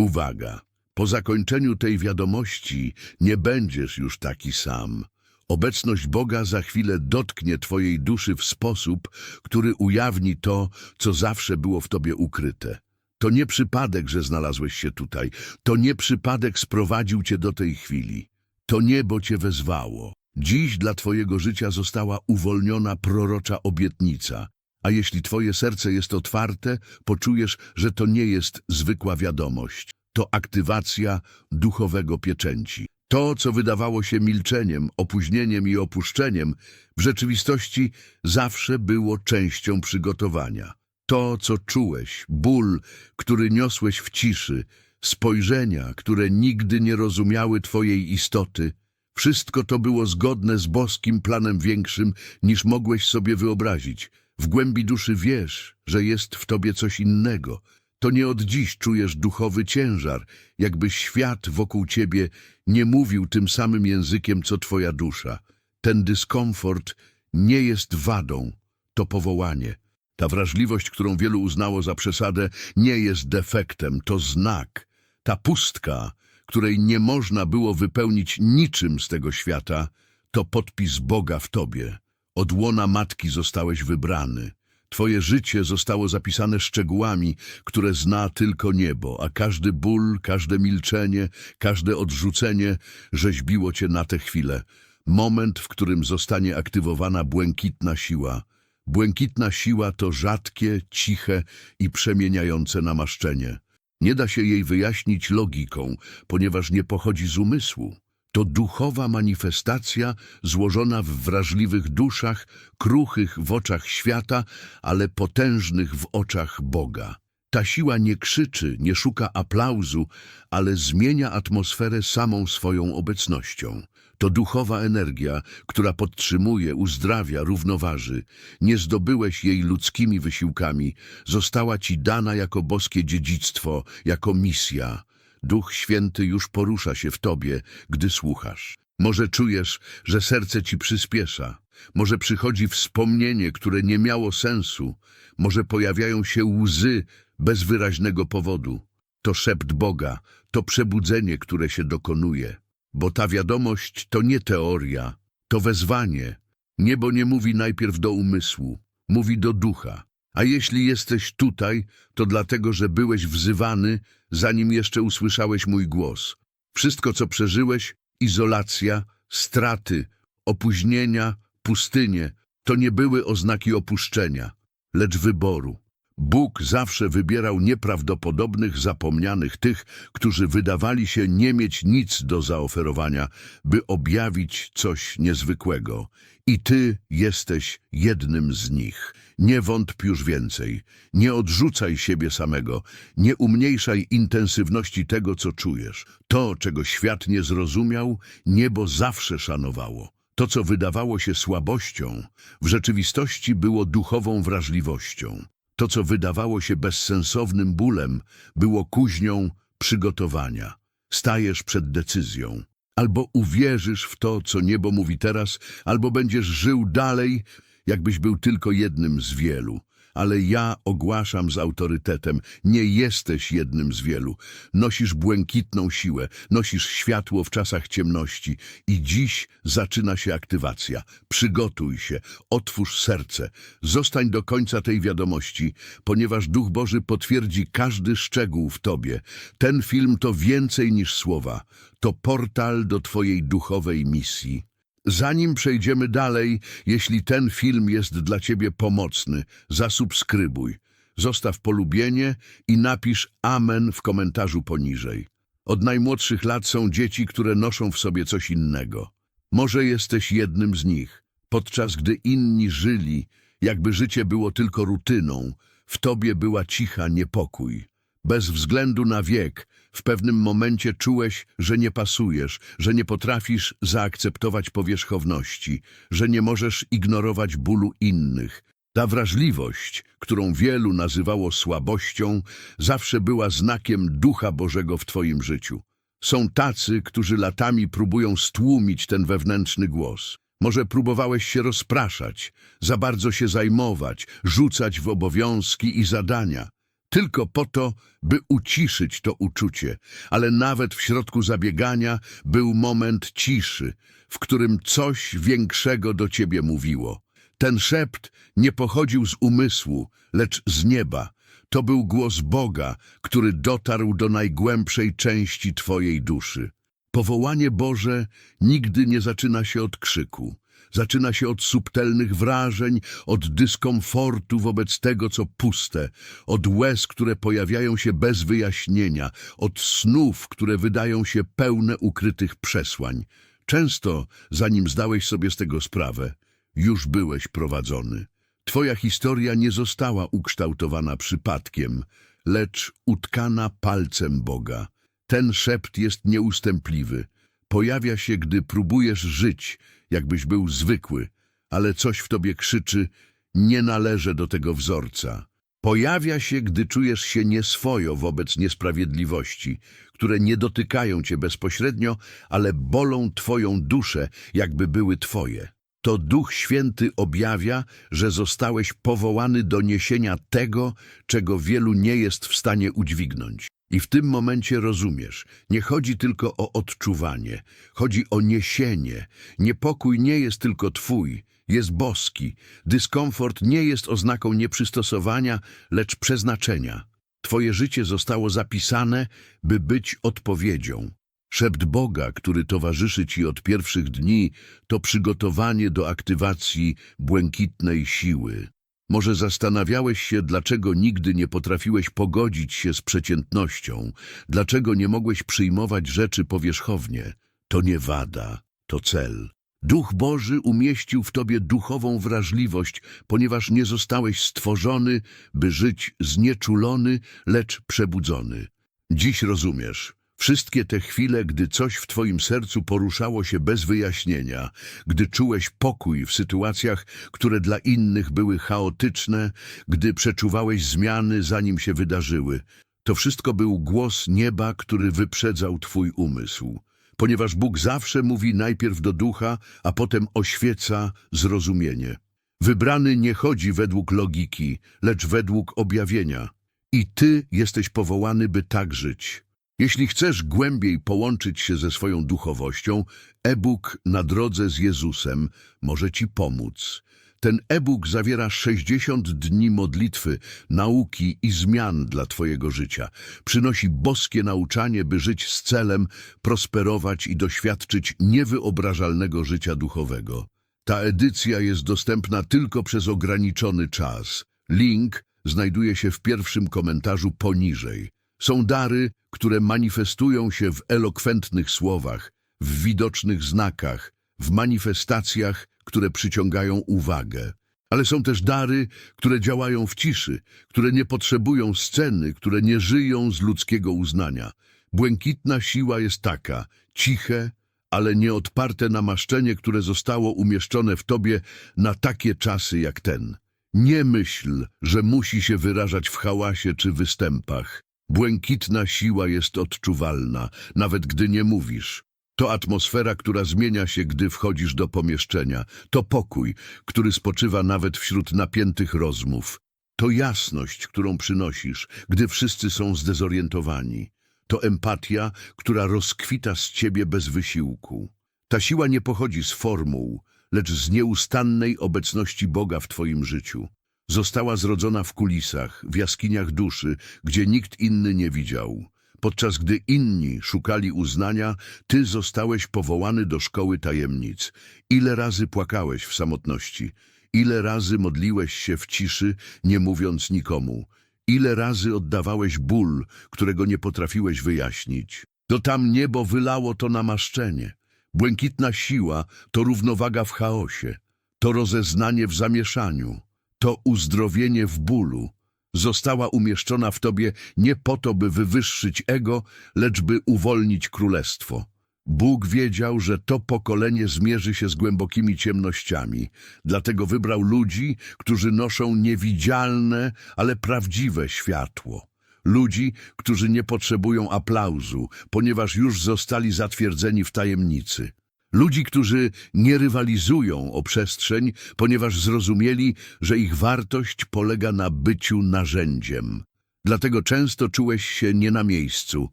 Uwaga! Po zakończeniu tej wiadomości nie będziesz już taki sam. Obecność Boga za chwilę dotknie Twojej duszy w sposób, który ujawni to, co zawsze było w Tobie ukryte. To nie przypadek, że znalazłeś się tutaj. To nie przypadek sprowadził Cię do tej chwili. To niebo Cię wezwało. Dziś dla Twojego życia została uwolniona prorocza obietnica. A jeśli Twoje serce jest otwarte, poczujesz, że to nie jest zwykła wiadomość. To aktywacja duchowego pieczęci. To, co wydawało się milczeniem, opóźnieniem i opuszczeniem, w rzeczywistości zawsze było częścią przygotowania. To, co czułeś, ból, który niosłeś w ciszy, spojrzenia, które nigdy nie rozumiały Twojej istoty, wszystko to było zgodne z boskim planem większym, niż mogłeś sobie wyobrazić. W głębi duszy wiesz, że jest w Tobie coś innego. To nie od dziś czujesz duchowy ciężar, jakby świat wokół Ciebie nie mówił tym samym językiem, co Twoja dusza. Ten dyskomfort nie jest wadą, to powołanie. Ta wrażliwość, którą wielu uznało za przesadę, nie jest defektem, to znak. Ta pustka, której nie można było wypełnić niczym z tego świata, to podpis Boga w Tobie. Od łona matki zostałeś wybrany. Twoje życie zostało zapisane szczegółami, które zna tylko niebo, a każdy ból, każde milczenie, każde odrzucenie rzeźbiło Cię na tę chwilę. Moment, w którym zostanie aktywowana błękitna siła. Błękitna siła to rzadkie, ciche i przemieniające namaszczenie. Nie da się jej wyjaśnić logiką, ponieważ nie pochodzi z umysłu. To duchowa manifestacja złożona w wrażliwych duszach, kruchych w oczach świata, ale potężnych w oczach Boga. Ta siła nie krzyczy, nie szuka aplauzu, ale zmienia atmosferę samą swoją obecnością. To duchowa energia, która podtrzymuje, uzdrawia, równoważy. Nie zdobyłeś jej ludzkimi wysiłkami, została ci dana jako boskie dziedzictwo, jako misja. Duch Święty już porusza się w tobie, gdy słuchasz. Może czujesz, że serce ci przyspiesza. Może przychodzi wspomnienie, które nie miało sensu. Może pojawiają się łzy bez wyraźnego powodu. To szept Boga, to przebudzenie, które się dokonuje. Bo ta wiadomość to nie teoria, to wezwanie. Niebo nie mówi najpierw do umysłu, mówi do ducha. A jeśli jesteś tutaj, to dlatego, że byłeś wzywany, zanim jeszcze usłyszałeś mój głos. Wszystko, co przeżyłeś, izolacja, straty, opóźnienia, pustynie, to nie były oznaki opuszczenia, lecz wyboru. Bóg zawsze wybierał nieprawdopodobnych, zapomnianych tych, którzy wydawali się nie mieć nic do zaoferowania, by objawić coś niezwykłego. I Ty jesteś jednym z nich. Nie wątp już więcej. Nie odrzucaj siebie samego. Nie umniejszaj intensywności tego, co czujesz. To, czego świat nie zrozumiał, niebo zawsze szanowało. To, co wydawało się słabością, w rzeczywistości było duchową wrażliwością. To, co wydawało się bezsensownym bólem, było kuźnią przygotowania. Stajesz przed decyzją. Albo uwierzysz w to, co niebo mówi teraz, albo będziesz żył dalej, jakbyś był tylko jednym z wielu. Ale ja ogłaszam z autorytetem, nie jesteś jednym z wielu. Nosisz błękitną siłę, nosisz światło w czasach ciemności i dziś zaczyna się aktywacja. Przygotuj się, otwórz serce, zostań do końca tej wiadomości, ponieważ Duch Boży potwierdzi każdy szczegół w tobie. Ten film to więcej niż słowa, to portal do twojej duchowej misji. Zanim przejdziemy dalej, jeśli ten film jest dla Ciebie pomocny, zasubskrybuj, zostaw polubienie i napisz Amen w komentarzu poniżej. Od najmłodszych lat są dzieci, które noszą w sobie coś innego. Może jesteś jednym z nich. Podczas gdy inni żyli, jakby życie było tylko rutyną, w Tobie była cicha niepokój. Bez względu na wiek, w pewnym momencie czułeś, że nie pasujesz, że nie potrafisz zaakceptować powierzchowności, że nie możesz ignorować bólu innych. Ta wrażliwość, którą wielu nazywało słabością, zawsze była znakiem Ducha Bożego w Twoim życiu. Są tacy, którzy latami próbują stłumić ten wewnętrzny głos. Może próbowałeś się rozpraszać, za bardzo się zajmować, rzucać w obowiązki i zadania. Tylko po to, by uciszyć to uczucie, ale nawet w środku zabiegania był moment ciszy, w którym coś większego do ciebie mówiło. Ten szept nie pochodził z umysłu, lecz z nieba. To był głos Boga, który dotarł do najgłębszej części twojej duszy. Powołanie Boże nigdy nie zaczyna się od krzyku. Zaczyna się od subtelnych wrażeń, od dyskomfortu wobec tego, co puste, od łez, które pojawiają się bez wyjaśnienia, od snów, które wydają się pełne ukrytych przesłań. Często, zanim zdałeś sobie z tego sprawę, już byłeś prowadzony. Twoja historia nie została ukształtowana przypadkiem, lecz utkana palcem Boga. Ten szept jest nieustępliwy. Pojawia się, gdy próbujesz żyć, jakbyś był zwykły, ale coś w tobie krzyczy, nie należę do tego wzorca. Pojawia się, gdy czujesz się nieswojo wobec niesprawiedliwości, które nie dotykają cię bezpośrednio, ale bolą twoją duszę, jakby były twoje. To Duch Święty objawia, że zostałeś powołany do niesienia tego, czego wielu nie jest w stanie udźwignąć. I w tym momencie rozumiesz, nie chodzi tylko o odczuwanie, chodzi o niesienie. Niepokój nie jest tylko twój, jest boski. Dyskomfort nie jest oznaką nieprzystosowania, lecz przeznaczenia. Twoje życie zostało zapisane, by być odpowiedzią. Szept Boga, który towarzyszy Ci od pierwszych dni, to przygotowanie do aktywacji błękitnej siły. Może zastanawiałeś się, dlaczego nigdy nie potrafiłeś pogodzić się z przeciętnością, dlaczego nie mogłeś przyjmować rzeczy powierzchownie. To nie wada, to cel. Duch Boży umieścił w tobie duchową wrażliwość, ponieważ nie zostałeś stworzony, by żyć znieczulony, lecz przebudzony. Dziś rozumiesz, wszystkie te chwile, gdy coś w twoim sercu poruszało się bez wyjaśnienia, gdy czułeś pokój w sytuacjach, które dla innych były chaotyczne, gdy przeczuwałeś zmiany, zanim się wydarzyły, to wszystko był głos nieba, który wyprzedzał twój umysł. Ponieważ Bóg zawsze mówi najpierw do ducha, a potem oświeca zrozumienie. Wybrany nie chodzi według logiki, lecz według objawienia. I ty jesteś powołany, by tak żyć. Jeśli chcesz głębiej połączyć się ze swoją duchowością, e-book Na drodze z Jezusem może ci pomóc. Ten e-book zawiera 60 dni modlitwy, nauki i zmian dla Twojego życia. Przynosi boskie nauczanie, by żyć z celem, prosperować i doświadczyć niewyobrażalnego życia duchowego. Ta edycja jest dostępna tylko przez ograniczony czas. Link znajduje się w pierwszym komentarzu poniżej. Są dary, które manifestują się w elokwentnych słowach, w widocznych znakach, w manifestacjach, które przyciągają uwagę. Ale są też dary, które działają w ciszy, które nie potrzebują sceny, które nie żyją z ludzkiego uznania. Błękitna siła jest taka, ciche, ale nieodparte namaszczenie, które zostało umieszczone w tobie na takie czasy jak ten. Nie myśl, że musi się wyrażać w hałasie czy występach. Błękitna siła jest odczuwalna, nawet gdy nie mówisz. To atmosfera, która zmienia się, gdy wchodzisz do pomieszczenia. To pokój, który spoczywa nawet wśród napiętych rozmów. To jasność, którą przynosisz, gdy wszyscy są zdezorientowani. To empatia, która rozkwita z ciebie bez wysiłku. Ta siła nie pochodzi z formuł, lecz z nieustannej obecności Boga w twoim życiu. Została zrodzona w kulisach, w jaskiniach duszy, gdzie nikt inny nie widział. Podczas gdy inni szukali uznania, ty zostałeś powołany do szkoły tajemnic. Ile razy płakałeś w samotności? Ile razy modliłeś się w ciszy, nie mówiąc nikomu? Ile razy oddawałeś ból, którego nie potrafiłeś wyjaśnić? To tam niebo wylało to namaszczenie. Błękitna siła to równowaga w chaosie, to rozeznanie w zamieszaniu, to uzdrowienie w bólu. Została umieszczona w tobie nie po to, by wywyższyć ego, lecz by uwolnić królestwo. Bóg wiedział, że to pokolenie zmierzy się z głębokimi ciemnościami, dlatego wybrał ludzi, którzy noszą niewidzialne, ale prawdziwe światło. Ludzi, którzy nie potrzebują aplauzu, ponieważ już zostali zatwierdzeni w tajemnicy. Ludzi, którzy nie rywalizują o przestrzeń, ponieważ zrozumieli, że ich wartość polega na byciu narzędziem. Dlatego często czułeś się nie na miejscu.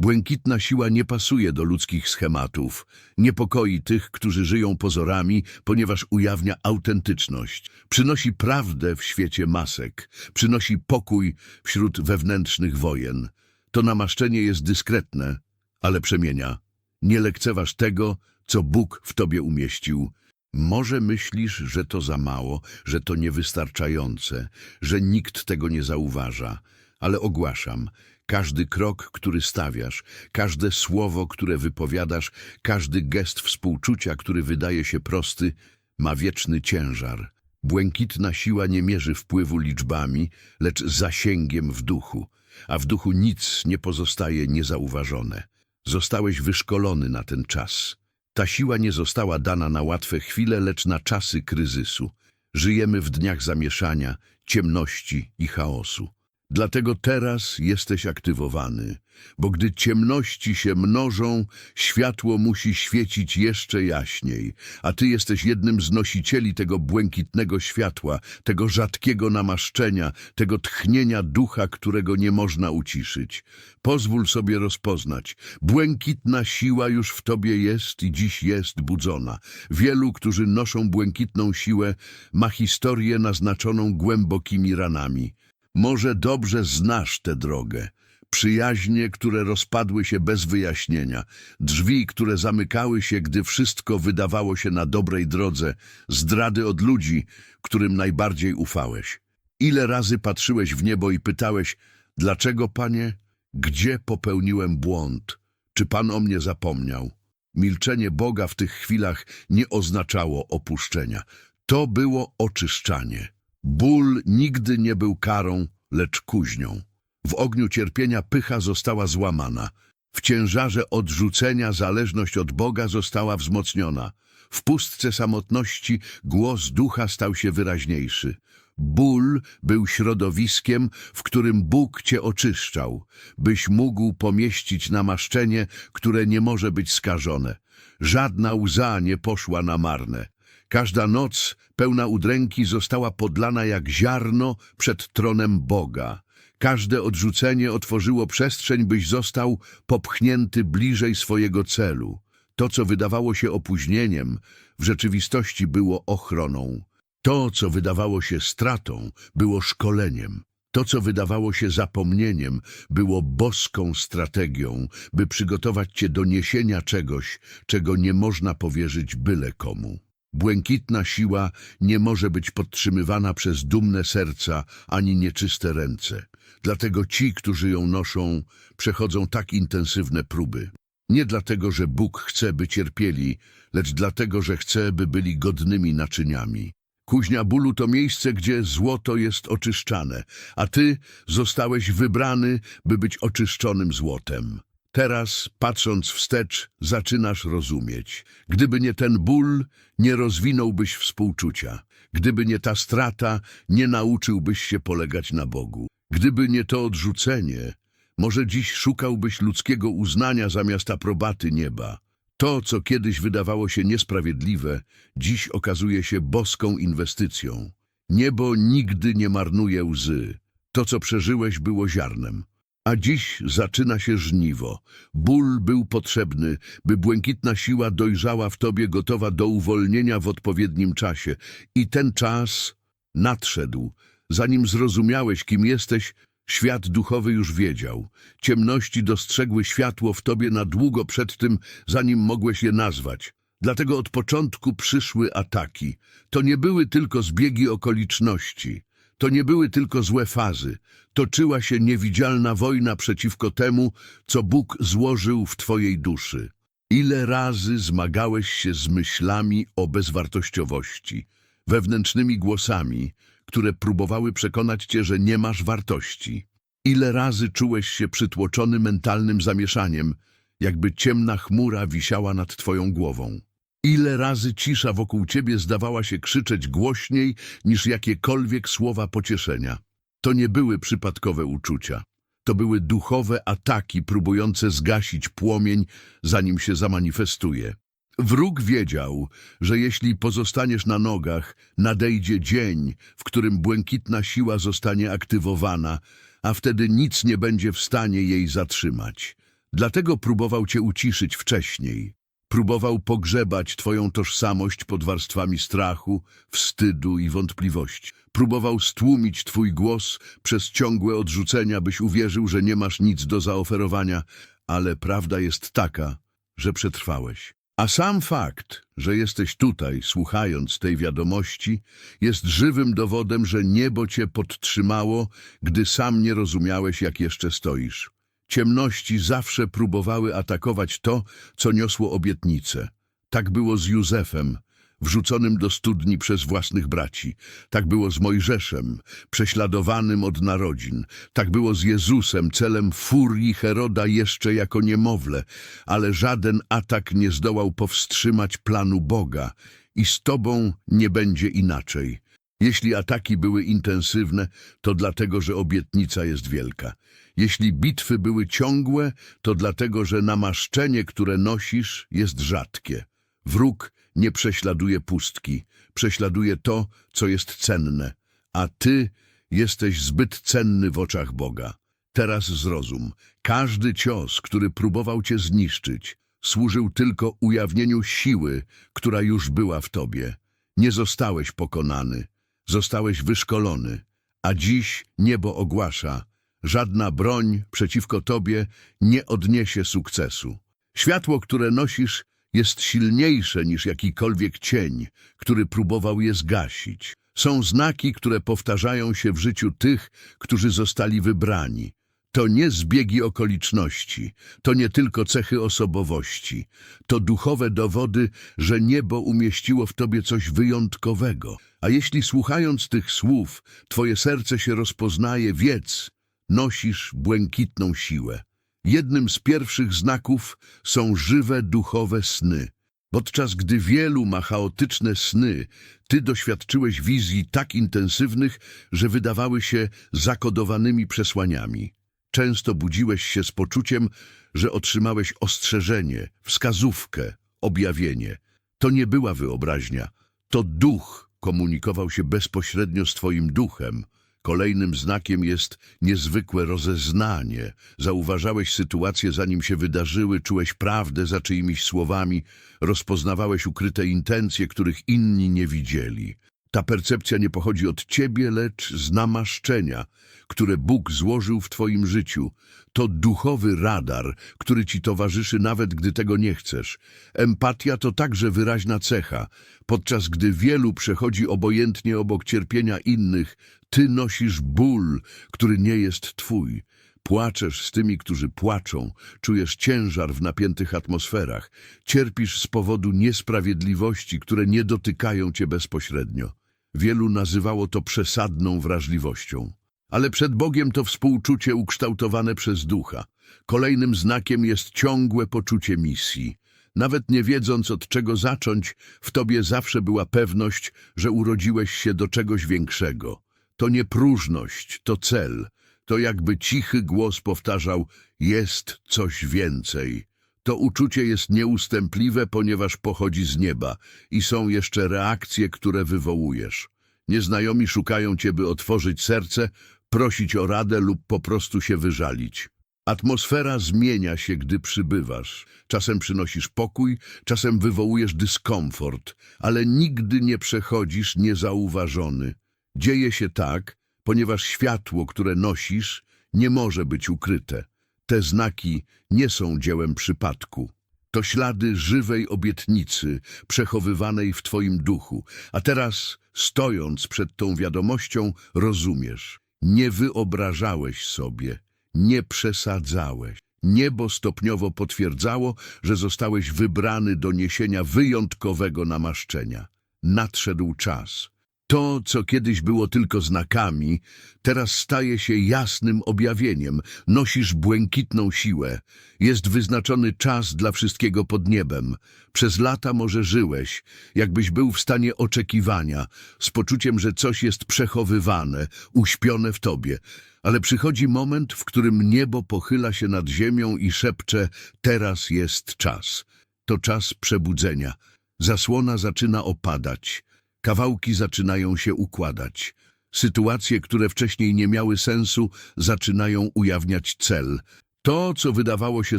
Błękitna siła nie pasuje do ludzkich schematów. Niepokoi tych, którzy żyją pozorami, ponieważ ujawnia autentyczność. Przynosi prawdę w świecie masek. Przynosi pokój wśród wewnętrznych wojen. To namaszczenie jest dyskretne, ale przemienia. Nie lekceważ tego, co Bóg w tobie umieścił. Może myślisz, że to za mało, że to niewystarczające, że nikt tego nie zauważa, ale ogłaszam, każdy krok, który stawiasz, każde słowo, które wypowiadasz, każdy gest współczucia, który wydaje się prosty, ma wieczny ciężar. Błękitna siła nie mierzy wpływu liczbami, lecz zasięgiem w duchu, a w duchu nic nie pozostaje niezauważone. Zostałeś wyszkolony na ten czas. Ta siła nie została dana na łatwe chwile, lecz na czasy kryzysu. Żyjemy w dniach zamieszania, ciemności i chaosu. Dlatego teraz jesteś aktywowany, bo gdy ciemności się mnożą, światło musi świecić jeszcze jaśniej, a ty jesteś jednym z nosicieli tego błękitnego światła, tego rzadkiego namaszczenia, tego tchnienia ducha, którego nie można uciszyć. Pozwól sobie rozpoznać, błękitna siła już w tobie jest i dziś jest budzona. Wielu, którzy noszą błękitną siłę, ma historię naznaczoną głębokimi ranami. Może dobrze znasz tę drogę. Przyjaźnie, które rozpadły się bez wyjaśnienia, drzwi, które zamykały się, gdy wszystko wydawało się na dobrej drodze, zdrady od ludzi, którym najbardziej ufałeś. Ile razy patrzyłeś w niebo i pytałeś, dlaczego, Panie, gdzie popełniłem błąd? Czy Pan o mnie zapomniał? Milczenie Boga w tych chwilach nie oznaczało opuszczenia. To było oczyszczanie. Ból nigdy nie był karą, lecz kuźnią. W ogniu cierpienia pycha została złamana. W ciężarze odrzucenia zależność od Boga została wzmocniona. W pustce samotności głos ducha stał się wyraźniejszy. Ból był środowiskiem, w którym Bóg cię oczyszczał, byś mógł pomieścić namaszczenie, które nie może być skażone. Żadna łza nie poszła na marne. Każda noc pełna udręki została podlana jak ziarno przed tronem Boga. Każde odrzucenie otworzyło przestrzeń, byś został popchnięty bliżej swojego celu. To, co wydawało się opóźnieniem, w rzeczywistości było ochroną. To, co wydawało się stratą, było szkoleniem. To, co wydawało się zapomnieniem, było boską strategią, by przygotować cię do niesienia czegoś, czego nie można powierzyć byle komu. Błękitna siła nie może być podtrzymywana przez dumne serca ani nieczyste ręce. Dlatego ci, którzy ją noszą, przechodzą tak intensywne próby. Nie dlatego, że Bóg chce, by cierpieli, lecz dlatego, że chce, by byli godnymi naczyniami. Kuźnia bólu to miejsce, gdzie złoto jest oczyszczane, a ty zostałeś wybrany, by być oczyszczonym złotem. Teraz, patrząc wstecz, zaczynasz rozumieć. Gdyby nie ten ból, nie rozwinąłbyś współczucia. Gdyby nie ta strata, nie nauczyłbyś się polegać na Bogu. Gdyby nie to odrzucenie, może dziś szukałbyś ludzkiego uznania zamiast aprobaty nieba. To, co kiedyś wydawało się niesprawiedliwe, dziś okazuje się boską inwestycją. Niebo nigdy nie marnuje łzy. To, co przeżyłeś, było ziarnem. A dziś zaczyna się żniwo. Ból był potrzebny, by błękitna siła dojrzała w tobie, gotowa do uwolnienia w odpowiednim czasie. I ten czas nadszedł. Zanim zrozumiałeś, kim jesteś, świat duchowy już wiedział. Ciemności dostrzegły światło w tobie na długo przed tym, zanim mogłeś je nazwać. Dlatego od początku przyszły ataki. To nie były tylko zbiegi okoliczności. To nie były tylko złe fazy. Toczyła się niewidzialna wojna przeciwko temu, co Bóg złożył w twojej duszy. Ile razy zmagałeś się z myślami o bezwartościowości, wewnętrznymi głosami, które próbowały przekonać cię, że nie masz wartości. Ile razy czułeś się przytłoczony mentalnym zamieszaniem, jakby ciemna chmura wisiała nad twoją głową. Ile razy cisza wokół ciebie zdawała się krzyczeć głośniej niż jakiekolwiek słowa pocieszenia. To nie były przypadkowe uczucia. To były duchowe ataki próbujące zgasić płomień, zanim się zamanifestuje. Wróg wiedział, że jeśli pozostaniesz na nogach, nadejdzie dzień, w którym błękitna siła zostanie aktywowana, a wtedy nic nie będzie w stanie jej zatrzymać. Dlatego próbował cię uciszyć wcześniej. Próbował pogrzebać twoją tożsamość pod warstwami strachu, wstydu i wątpliwości. Próbował stłumić twój głos przez ciągłe odrzucenia, byś uwierzył, że nie masz nic do zaoferowania, ale prawda jest taka, że przetrwałeś. A sam fakt, że jesteś tutaj, słuchając tej wiadomości, jest żywym dowodem, że niebo cię podtrzymało, gdy sam nie rozumiałeś, jak jeszcze stoisz. Ciemności zawsze próbowały atakować to, co niosło obietnicę. Tak było z Józefem, wrzuconym do studni przez własnych braci. Tak było z Mojżeszem, prześladowanym od narodzin. Tak było z Jezusem, celem furii Heroda jeszcze jako niemowlę. Ale żaden atak nie zdołał powstrzymać planu Boga. I z Tobą nie będzie inaczej. Jeśli ataki były intensywne, to dlatego, że obietnica jest wielka. Jeśli bitwy były ciągłe, to dlatego, że namaszczenie, które nosisz, jest rzadkie. Wróg nie prześladuje pustki, prześladuje to, co jest cenne, a ty jesteś zbyt cenny w oczach Boga. Teraz zrozum, każdy cios, który próbował cię zniszczyć, służył tylko ujawnieniu siły, która już była w tobie. Nie zostałeś pokonany, zostałeś wyszkolony, a dziś niebo ogłasza, żadna broń przeciwko tobie nie odniesie sukcesu. Światło, które nosisz, jest silniejsze niż jakikolwiek cień, który próbował je zgasić. Są znaki, które powtarzają się w życiu tych, którzy zostali wybrani. To nie zbiegi okoliczności, to nie tylko cechy osobowości, to duchowe dowody, że niebo umieściło w tobie coś wyjątkowego. A jeśli słuchając tych słów, twoje serce się rozpoznaje, wiedz, nosisz błękitną siłę. Jednym z pierwszych znaków są żywe duchowe sny. Podczas gdy wielu ma chaotyczne sny, ty doświadczyłeś wizji tak intensywnych, że wydawały się zakodowanymi przesłaniami. Często budziłeś się z poczuciem, że otrzymałeś ostrzeżenie, wskazówkę, objawienie. To nie była wyobraźnia, to duch komunikował się bezpośrednio z twoim duchem. Kolejnym znakiem jest niezwykłe rozeznanie. Zauważałeś sytuacje, zanim się wydarzyły, czułeś prawdę za czyimiś słowami, rozpoznawałeś ukryte intencje, których inni nie widzieli. Ta percepcja nie pochodzi od ciebie, lecz z namaszczenia, które Bóg złożył w twoim życiu. To duchowy radar, który ci towarzyszy nawet gdy tego nie chcesz. Empatia to także wyraźna cecha. Podczas gdy wielu przechodzi obojętnie obok cierpienia innych, ty nosisz ból, który nie jest twój. Płaczesz z tymi, którzy płaczą, czujesz ciężar w napiętych atmosferach, cierpisz z powodu niesprawiedliwości, które nie dotykają cię bezpośrednio. Wielu nazywało to przesadną wrażliwością. Ale przed Bogiem to współczucie ukształtowane przez ducha. Kolejnym znakiem jest ciągłe poczucie misji. Nawet nie wiedząc od czego zacząć, w tobie zawsze była pewność, że urodziłeś się do czegoś większego. To nie próżność, to cel. To jakby cichy głos powtarzał, jest coś więcej. To uczucie jest nieustępliwe, ponieważ pochodzi z nieba i są jeszcze reakcje, które wywołujesz. Nieznajomi szukają cię, by otworzyć serce, prosić o radę lub po prostu się wyżalić. Atmosfera zmienia się, gdy przybywasz. Czasem przynosisz pokój, czasem wywołujesz dyskomfort, ale nigdy nie przechodzisz niezauważony. Dzieje się tak, ponieważ światło, które nosisz, nie może być ukryte. Te znaki nie są dziełem przypadku. To ślady żywej obietnicy, przechowywanej w Twoim duchu. A teraz, stojąc przed tą wiadomością, rozumiesz. Nie wyobrażałeś sobie, nie przesadzałeś. Niebo stopniowo potwierdzało, że zostałeś wybrany do niesienia wyjątkowego namaszczenia. Nadszedł czas. To, co kiedyś było tylko znakami, teraz staje się jasnym objawieniem. Nosisz błękitną siłę. Jest wyznaczony czas dla wszystkiego pod niebem. Przez lata może żyłeś, jakbyś był w stanie oczekiwania, z poczuciem, że coś jest przechowywane, uśpione w tobie. Ale przychodzi moment, w którym niebo pochyla się nad ziemią i szepcze, teraz jest czas. To czas przebudzenia. Zasłona zaczyna opadać. Kawałki zaczynają się układać. Sytuacje, które wcześniej nie miały sensu, zaczynają ujawniać cel. To, co wydawało się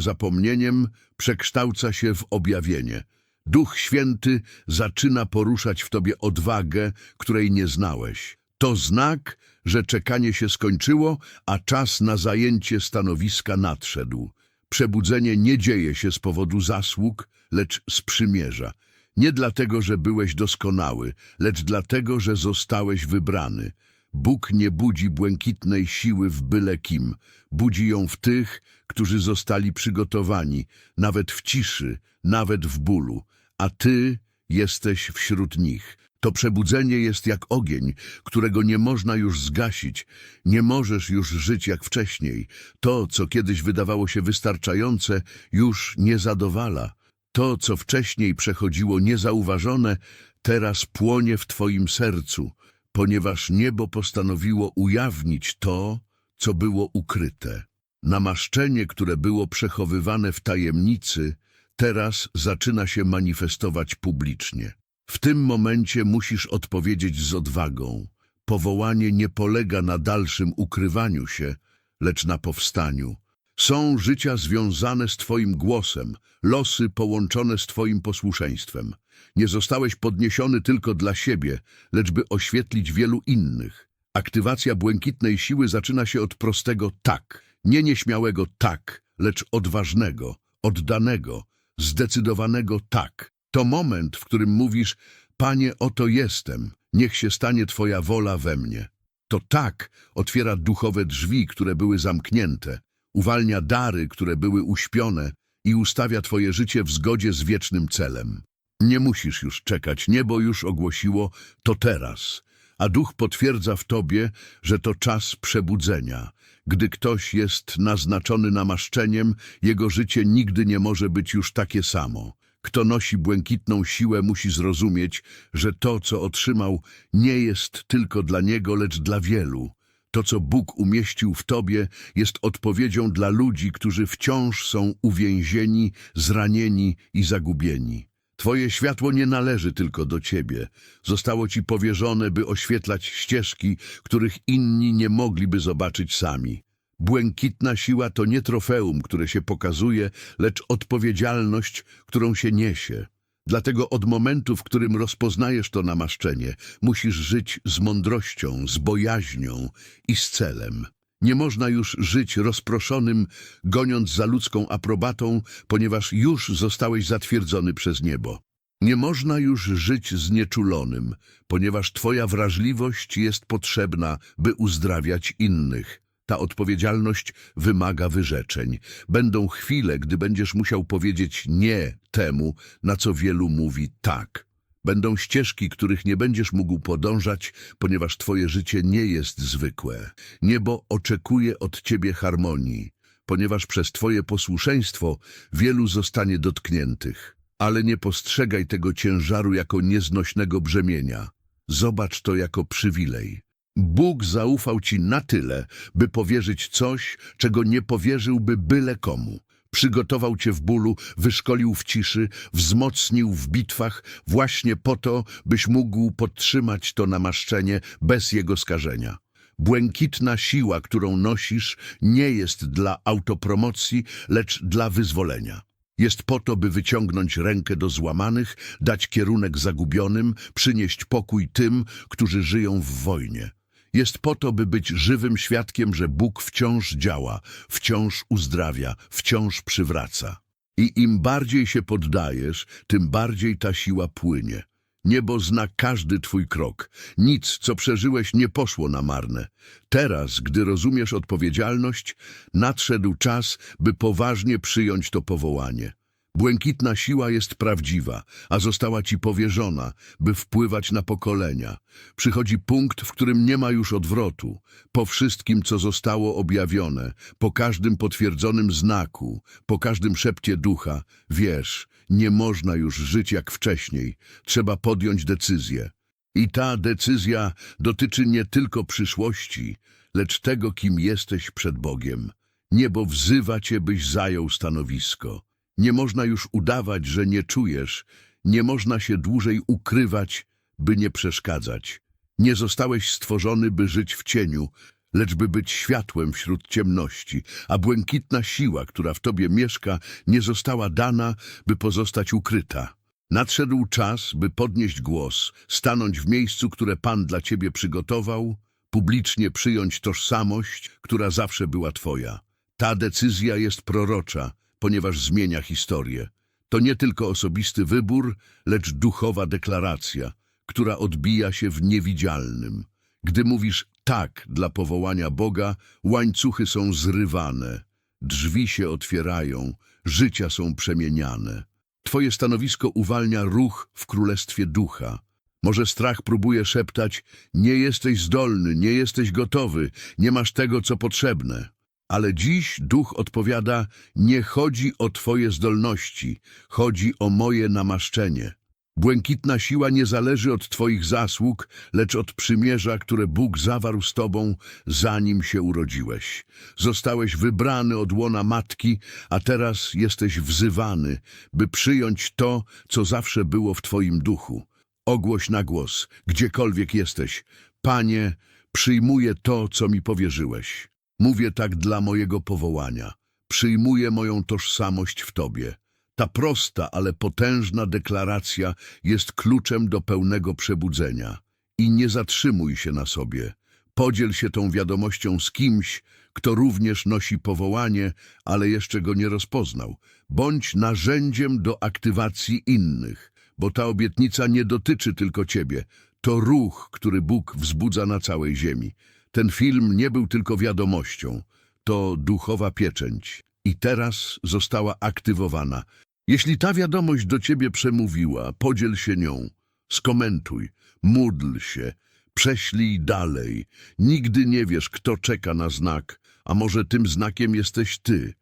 zapomnieniem, przekształca się w objawienie. Duch Święty zaczyna poruszać w tobie odwagę, której nie znałeś. To znak, że czekanie się skończyło, a czas na zajęcie stanowiska nadszedł. Przebudzenie nie dzieje się z powodu zasług, lecz z przymierza. Nie dlatego, że byłeś doskonały, lecz dlatego, że zostałeś wybrany. Bóg nie budzi błękitnej siły w byle kim. Budzi ją w tych, którzy zostali przygotowani, nawet w ciszy, nawet w bólu. A ty jesteś wśród nich. To przebudzenie jest jak ogień, którego nie można już zgasić. Nie możesz już żyć jak wcześniej. To, co kiedyś wydawało się wystarczające, już nie zadowala. To, co wcześniej przechodziło niezauważone, teraz płonie w twoim sercu, ponieważ niebo postanowiło ujawnić to, co było ukryte. Namaszczenie, które było przechowywane w tajemnicy, teraz zaczyna się manifestować publicznie. W tym momencie musisz odpowiedzieć z odwagą. Powołanie nie polega na dalszym ukrywaniu się, lecz na powstaniu. Są życia związane z Twoim głosem, losy połączone z Twoim posłuszeństwem. Nie zostałeś podniesiony tylko dla siebie, lecz by oświetlić wielu innych. Aktywacja błękitnej siły zaczyna się od prostego tak, nie nieśmiałego tak, lecz odważnego, oddanego, zdecydowanego tak. To moment, w którym mówisz, Panie, oto jestem, niech się stanie Twoja wola we mnie. To tak otwiera duchowe drzwi, które były zamknięte, uwalnia dary, które były uśpione i ustawia Twoje życie w zgodzie z wiecznym celem. Nie musisz już czekać, niebo już ogłosiło to teraz, a duch potwierdza w Tobie, że to czas przebudzenia. Gdy ktoś jest naznaczony namaszczeniem, jego życie nigdy nie może być już takie samo. Kto nosi błękitną siłę, musi zrozumieć, że to, co otrzymał, nie jest tylko dla niego, lecz dla wielu. To, co Bóg umieścił w tobie, jest odpowiedzią dla ludzi, którzy wciąż są uwięzieni, zranieni i zagubieni. Twoje światło nie należy tylko do ciebie. Zostało ci powierzone, by oświetlać ścieżki, których inni nie mogliby zobaczyć sami. Błękitna siła to nie trofeum, które się pokazuje, lecz odpowiedzialność, którą się niesie. Dlatego od momentu, w którym rozpoznajesz to namaszczenie, musisz żyć z mądrością, z bojaźnią i z celem. Nie można już żyć rozproszonym, goniąc za ludzką aprobatą, ponieważ już zostałeś zatwierdzony przez niebo. Nie można już żyć znieczulonym, ponieważ twoja wrażliwość jest potrzebna, by uzdrawiać innych. Ta odpowiedzialność wymaga wyrzeczeń. Będą chwile, gdy będziesz musiał powiedzieć nie temu, na co wielu mówi tak. Będą ścieżki, których nie będziesz mógł podążać, ponieważ twoje życie nie jest zwykłe. Niebo oczekuje od ciebie harmonii, ponieważ przez twoje posłuszeństwo wielu zostanie dotkniętych. Ale nie postrzegaj tego ciężaru jako nieznośnego brzemienia. Zobacz to jako przywilej. Bóg zaufał ci na tyle, by powierzyć coś, czego nie powierzyłby byle komu. Przygotował cię w bólu, wyszkolił w ciszy, wzmocnił w bitwach, właśnie po to, byś mógł podtrzymać to namaszczenie bez jego skażenia. Błękitna siła, którą nosisz, nie jest dla autopromocji, lecz dla wyzwolenia. Jest po to, by wyciągnąć rękę do złamanych, dać kierunek zagubionym, przynieść pokój tym, którzy żyją w wojnie. Jest po to, by być żywym świadkiem, że Bóg wciąż działa, wciąż uzdrawia, wciąż przywraca. I im bardziej się poddajesz, tym bardziej ta siła płynie. Niebo zna każdy twój krok. Nic, co przeżyłeś, nie poszło na marne. Teraz, gdy rozumiesz odpowiedzialność, nadszedł czas, by poważnie przyjąć to powołanie. Błękitna siła jest prawdziwa, a została ci powierzona, by wpływać na pokolenia. Przychodzi punkt, w którym nie ma już odwrotu. Po wszystkim, co zostało objawione, po każdym potwierdzonym znaku, po każdym szepcie ducha, wiesz, nie można już żyć jak wcześniej. Trzeba podjąć decyzję. I ta decyzja dotyczy nie tylko przyszłości, lecz tego, kim jesteś przed Bogiem. Niebo wzywa cię, byś zajął stanowisko. Nie można już udawać, że nie czujesz, nie można się dłużej ukrywać, by nie przeszkadzać. Nie zostałeś stworzony, by żyć w cieniu, lecz by być światłem wśród ciemności, a błękitna siła, która w tobie mieszka, nie została dana, by pozostać ukryta. Nadszedł czas, by podnieść głos, stanąć w miejscu, które Pan dla ciebie przygotował, publicznie przyjąć tożsamość, która zawsze była twoja. Ta decyzja jest prorocza, ponieważ zmienia historię. To nie tylko osobisty wybór, lecz duchowa deklaracja, która odbija się w niewidzialnym. Gdy mówisz tak dla powołania Boga, łańcuchy są zrywane, drzwi się otwierają, życia są przemieniane. Twoje stanowisko uwalnia ruch w królestwie ducha. Może strach próbuje szeptać, nie jesteś zdolny, nie jesteś gotowy, nie masz tego, co potrzebne. Ale dziś duch odpowiada, nie chodzi o twoje zdolności, chodzi o moje namaszczenie. Błękitna siła nie zależy od twoich zasług, lecz od przymierza, które Bóg zawarł z tobą, zanim się urodziłeś. Zostałeś wybrany od łona matki, a teraz jesteś wzywany, by przyjąć to, co zawsze było w twoim duchu. Ogłoś na głos, gdziekolwiek jesteś. Panie, przyjmuję to, co mi powierzyłeś. Mówię tak dla mojego powołania. Przyjmuję moją tożsamość w Tobie. Ta prosta, ale potężna deklaracja jest kluczem do pełnego przebudzenia. I nie zatrzymuj się na sobie. Podziel się tą wiadomością z kimś, kto również nosi powołanie, ale jeszcze go nie rozpoznał. Bądź narzędziem do aktywacji innych, bo ta obietnica nie dotyczy tylko Ciebie. To ruch, który Bóg wzbudza na całej ziemi. Ten film nie był tylko wiadomością, to duchowa pieczęć i teraz została aktywowana. Jeśli ta wiadomość do ciebie przemówiła, podziel się nią, skomentuj, módl się, prześlij dalej. Nigdy nie wiesz, kto czeka na znak, a może tym znakiem jesteś ty.